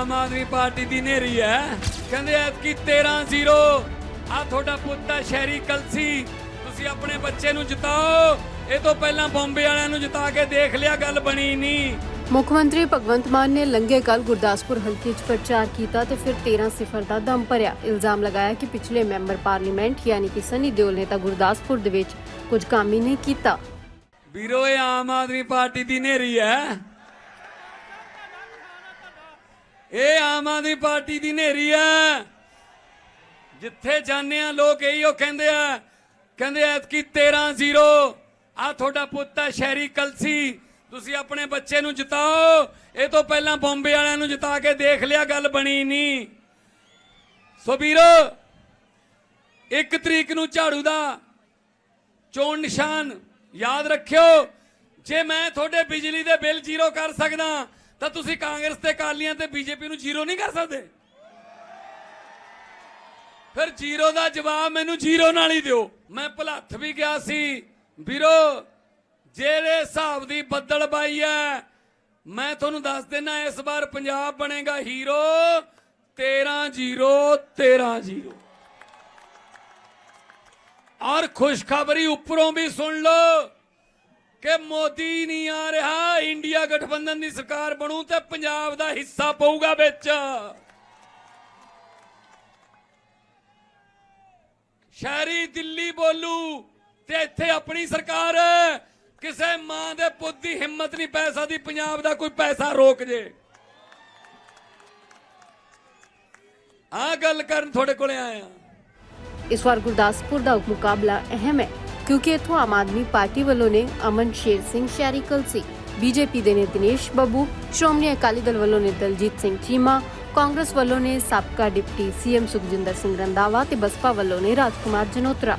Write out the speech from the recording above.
Aam Aadmi party ਦੀ ਨੇਰੀ ਹੈ। ਕਹਿੰਦੇ ਐਤਕੀ 13-0 ਆ ਤੁਹਾਡਾ ਪੁੱਤ ਹੈ ਸ਼ਹਿਰੀ ਕਲਸੀ। ਤੁਸੀਂ ਆਪਣੇ ਬੱਚੇ ਨੂੰ ਜਿਤਾਓ। ਇਹ ਤੋਂ ਪਹਿਲਾਂ ਬੰਬੇ ਵਾਲਿਆਂ ਨੂੰ ਜਿਤਾ ਕੇ ਦੇਖ ਲਿਆ ਗੱਲ ਬਣੀ ਨਹੀਂ। ਮੁੱਖ ਮੰਤਰੀ ਭਗਵੰਤ ਮਾਨ ਨੇ ਲੰਘੇ ਕੱਲ ਗੁਰਦਾਸਪੁਰ ਹਲਕੇ 'ਚ ਪ੍ਰਚਾਰ ਕੀਤਾ ਤੇ ਫਿਰ 13 ਸਿਫਰ ਦਾ ਦਮ ਭਰਿਆ। ਇਲਜ਼ਾਮ ਲਗਾਇਆ ਕਿ ਪਿਛਲੇ ਮੈਂਬਰ ਪਾਰਲੀਮੈਂਟ ਯਾਨੀ ਕਿ ਸਨੀ ਦਿਓਲ ਨੇ ਤਾਂ ਗੁਰਦਾਸਪੁਰ ਦੇ ਵਿੱਚ ਕੁਝ ਕੰਮ ਹੀ ਨਹੀਂ ਕੀਤਾ। ਵੀਰੋ ਇਹ ਆਮ ਆਦਮੀ ਪਾਰਟੀ ਦੀ ਨੇਰੀ ਹੈ। ਇਹ ਆਮ ਆਦਮੀ ਪਾਰਟੀ ਦੀ ਨੇਰੀ ਹੈ ਜਿੱਥੇ ਜਾਂਦੇ ਆ, ਲੋਕ ਇਹੀ ਕਹਿੰਦੇ ਆ, ਕਹਿੰਦੇ ਐਤਕੀ 13-0 ਆ ਤੁਹਾਡਾ ਪੁੱਤ ਹੈ ਸ਼ਹਿਰੀ ਕਲਸੀ। ਤੁਸੀਂ ਆਪਣੇ ਬੱਚੇ ਨੂੰ ਜਿਤਾਓ। ਇਹ ਤੋਂ ਪਹਿਲਾਂ ਬੰਬੇ ਵਾਲਿਆਂ ਨੂੰ ਜਿਤਾ ਕੇ ਦੇਖ ਲਿਆ, ਗੱਲ ਬਣੀ ਨਹੀਂ ਸੋ ਵੀਰੋ, ਇੱਕ ਤਰੀਕ ਨੂੰ ਝਾੜੂ ਦਾ ਚੋਣ ਨਿਸ਼ਾਨ, ਯਾਦ ਰੱਖਿਓ। ਜੇ ਮੈਂ ਤੁਹਾਡੇ ਬਿਜਲੀ ਦੇ ਬਿੱਲ ਜ਼ੀਰੋ ਕਰ ਸਕਦਾ ਤਾਂ ਤੁਸੀਂ ਕਾਂਗਰਸ ਤੇ ਕਾਲੀਆਂ ਤੇ ਬੀਜੇਪੀ ਨੂੰ ਜ਼ੀਰੋ ਨਹੀਂ ਕਰ ਸਕਦੇ। ਫਿਰ ਜ਼ੀਰੋ ਦਾ ਜਵਾਬ ਮੈਨੂੰ ਜ਼ੀਰੋ ਨਾਲ ਹੀ ਦਿਓ। ਮੈਂ ਭੁਲੱਥ ਵੀ ਗਿਆ ਸੀ। ਵੀਰੋ, ਜਿਹੜੇ ਹਿਸਾਬ ਦੀ ਬੱਦਲਬਾਈ ਹੈ, ਮੈਂ ਤੁਹਾਨੂੰ ਦੱਸ ਦਿੰਨਾ, ਇਸ ਵਾਰ ਪੰਜਾਬ ਬਣੇਗਾ ਹੀਰੋ। 13 0 13 0 ਔਰ ਖੁਸ਼ਖਬਰੀ ਉੱਪਰੋਂ ਵੀ ਸੁਣ ਲਓ। ਕਿ ਮੋਦੀ ਨਹੀਂ ਆ ਰਿਹਾ, ਇੰਡੀਆ ਗਠਬੰਧਨ ਦੀ ਸਰਕਾਰ ਬਣੂ ਤੇ ਪੰਜਾਬ ਦਾ ਹਿੱਸਾ ਪਊਗਾ ਵਿੱਚ। ਸ਼ਹਿਰੀ ਦਿੱਲੀ ਬੋਲੂ ਤੇ ਇੱਥੇ ਆਪਣੀ ਸਰਕਾਰ, ਕਿਸੇ ਮਾਂ ਦੇ ਪੁੱਤ ਦੀ ਹਿੰਮਤ ਨਹੀਂ ਪੈ ਸਕਦੀ, ਪੰਜਾਬ ਦਾ ਕੋਈ ਪੈਸਾ ਰੋਕ ਜੇ। ਆ ਗੱਲ ਕਰਨ ਤੁਹਾਡੇ ਕੋਲੇ ਆਇਆ। ਇਸ ਵਾਰ ਗੁਰਦਾਸਪੁਰ ਦਾ ਮੁਕਾਬਲਾ ਅਹਿਮ ਹੈ। ਕਿਉਂਕਿ ਇੱਥੋਂ ਆਮ ਆਦਮੀ ਪਾਰਟੀ ਵੱਲੋਂ ਨੇ ਅਮਨ ਸ਼ੇਰ ਸਿੰਘ ਸ਼ਹਿਰੀ ਕਲਸੀ ਬੀਜੇਪੀ ਦੇ ਨੇ ਦਿਨੇਸ਼ ਬੱਬੂ, ਸ਼੍ਰੋਮਣੀ ਅਕਾਲੀ ਦਲ ਵੱਲੋਂ ਨੇ ਦਲਜੀਤ ਸਿੰਘ ਚੀਮਾ, ਕਾਂਗਰਸ ਵੱਲੋਂ ਨੇ ਸਾਬਕਾ deputy C M Sukhjinder Singh Randhawa ਤੇ ਬਸਪਾ ਵੱਲੋਂ ਨੇ ਰਾਜਕੁਮਾਰ ਜਨੋਤਰਾ।